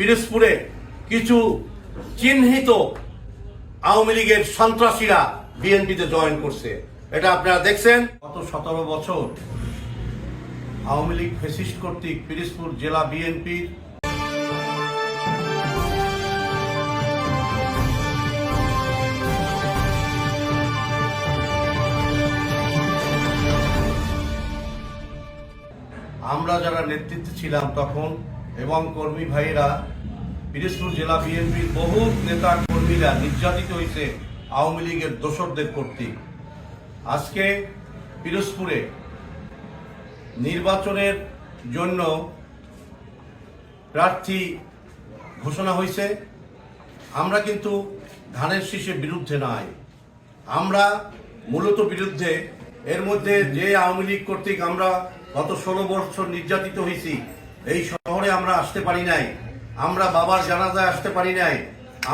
পিরোজপুরে কিছু চিহ্নিত আওয়ামী লীগের সন্ত্রাসীরা বিএনপিতে জয়েন করছে। এটা আপনারা দেখছেন। গত সতেরো বছর আওয়ামী লীগ ফেসিস্ট কর্তৃক পিরোজপুর জেলা বিএনপির আমরা যারা নেতৃত্বে ছিলাম তখন এবং কর্মী ভাইরা পিরোজপুর জেলা বিএনপির বহু নেতা কর্মীরা নির্যাতিত হয়েছে আওয়ামী লীগের দোসরদের কর্তৃক আজকে পিরোজপুরে নির্বাচনের জন্য প্রার্থী ঘোষণা হয়েছে আমরা কিন্তু ধানের শীষের বিরুদ্ধে নাই। আমরা মূলত বিরুদ্ধে, এর মধ্যে যে আওয়ামী লীগ কর্তৃক আমরা গত ষোলো বছর নির্যাতিত হয়েছি এই শহরে আমরা আসতে পারি নাই। আমরা বাবার জানাজায় আসতে পারি নাই।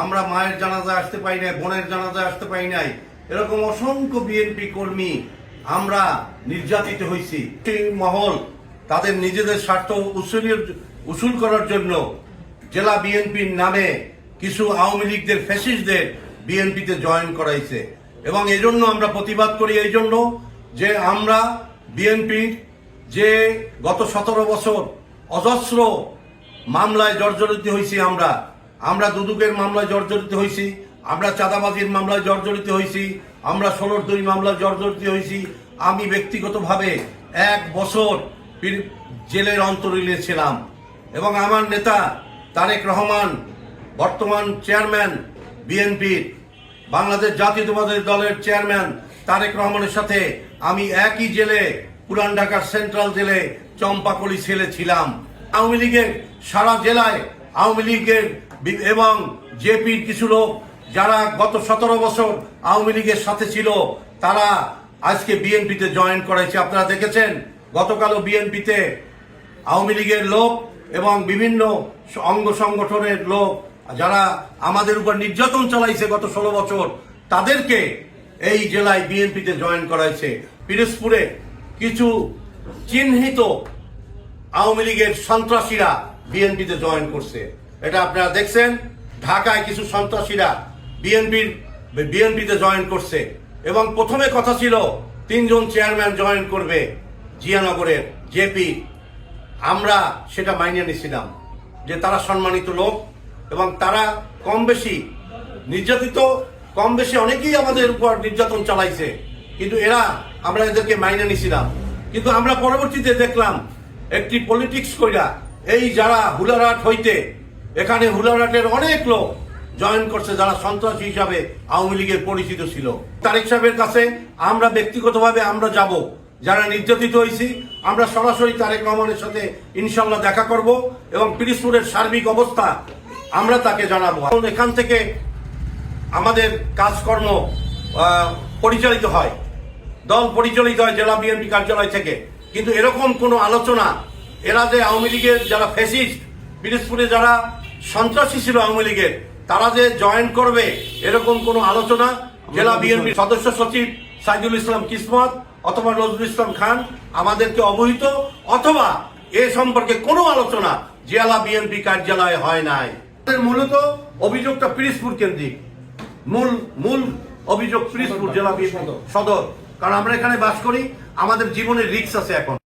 আমরা মায়ের জানাজায় আসতে পারি নাই, বোনের জানাজায় আসতে পারি নাই। এরকম অসংখ্য বিএনপি কর্মী আমরা নির্যাতিত হয়েছি। মহল তাদের নিজেদের স্বার্থ উসুলের উসুল করার জন্য জেলা বিএনপির নামে কিছু আওয়ামী লীগদের ফ্যাসিস্টদের বিএনপিতে জয়েন করাইছে। এবং এই জন্য আমরা প্রতিবাদ করি এই জন্য যে আমরা বিএনপির যে গত সতেরো বছর অজস্র মামলায় জর্জরিত হয়েছি আমরা। আমরা দুদুকের মামলায় জর্জরিত হয়েছি আমরা চাঁদাবাজির মামলায় জর্জরিত হয়েছি আমরা ষোলোর দুই মামলায় জর্জরিত হয়েছি আমি ব্যক্তিগতভাবে এক বছর জেলের অন্তরীলে ছিলাম এবং আমার নেতা তারেক রহমান, বর্তমান চেয়ারম্যান, বিএনপির, বাংলাদেশ জাতীয়তাবাদী দলের চেয়ারম্যান তারেক রহমানের সাথে আমি একই জেলে, পুরান ঢাকার সেন্ট্রাল জেলে চম্পাকলি ছেলে ছিলাম। আওয়ামী লীগের সারা জেলায় আওয়ামী লীগের এবং জেপির কিছু লোক যারা গত সতেরো বছর আওয়ামী লীগের সাথে ছিল, তারা আজকে বিএনপিতে জয়েন করাইছে আপনারা দেখেছেন, গতকালও বিএনপিতে আওয়ামী লীগের লোক এবং বিভিন্ন অঙ্গ সংগঠনের লোক যারা আমাদের উপর নির্যাতন চালাইছে গত ষোলো বছর, তাদেরকে এই জেলায় বিএনপিতে জয়েন করাইছে পিরোজপুরে কিছু চিহ্নিত আওয়ামী লীগের সন্ত্রাসীরা বিএনপিতে জয়েন করছে। এটা আপনারা দেখছেন, ঢাকায় কিছু সন্ত্রাসীরা বিএনপির, বিএনপিতে জয়েন করছে। এবং প্রথমে কথা ছিল, তিনজন চেয়ারম্যান জয়েন করবে জিয়ানগরের জেপি। আমরা সেটা মাইনে নিয়েছিলাম যে তারা সম্মানিত লোক এবং তারা কম বেশি নির্যাতিত, কম বেশি অনেকেই আমাদের উপর নির্যাতন চালাইছে। কিন্তু এরা, আমরা এদেরকে মাইনে নিছিলাম। কিন্তু আমরা পরবর্তীতে দেখলাম একটি পলিটিক্স কইরা, এই যারা হুলারাট হইতে, এখানে হুলারাটের অনেক লোক জয়েন করছে যারা সন্ত্রাসী হিসাবে আওয়ামী লীগের পরিচিত ছিল। তারেক সাহেবের কাছে আমরা ব্যক্তিগতভাবে আমরা যাব, যারা নির্যাতিত হয়েছি আমরা সরাসরি তারেক রহমানের সাথে ইনশাল্লাহ দেখা করব এবং পিরিসপুরের সার্বিক অবস্থা আমরা তাকে জানাব। এখন থেকে আমাদের কাজকর্ম পরিচালিত হয়। দল পরিচালিত হয় জেলা বিএনপি কার্যালয় থেকে। কিন্তু এরকম কোনো আলোচনা এরা যে আওয়ামী লীগের যারা ফেসিস্ট পিরিজপুরে যারা সন্ত্রাসী ছিল আওয়ামী লীগের, তারা যে জয়েন করবে এরকম কোনো আলোচনা জেলা বিএনপি সদস্য সচিব সাইদুল ইসলাম কিসমত অথবা নজরুল ইসলাম খান আমাদেরকে অবহিত, অথবা এ সম্পর্কে কোনো আলোচনা জেলা বিএনপি কার্যালয়ে হয় নাই। মূলত অভিযোগটা পিরিজপুর কেন্দ্রিক। মূল মূল অভিযোগ পিরিজপুর জেলা বিএনপি সদর। কারণ আমরা এখানে বাস করি আমাদের জীবনের রিক্স আছে এখন।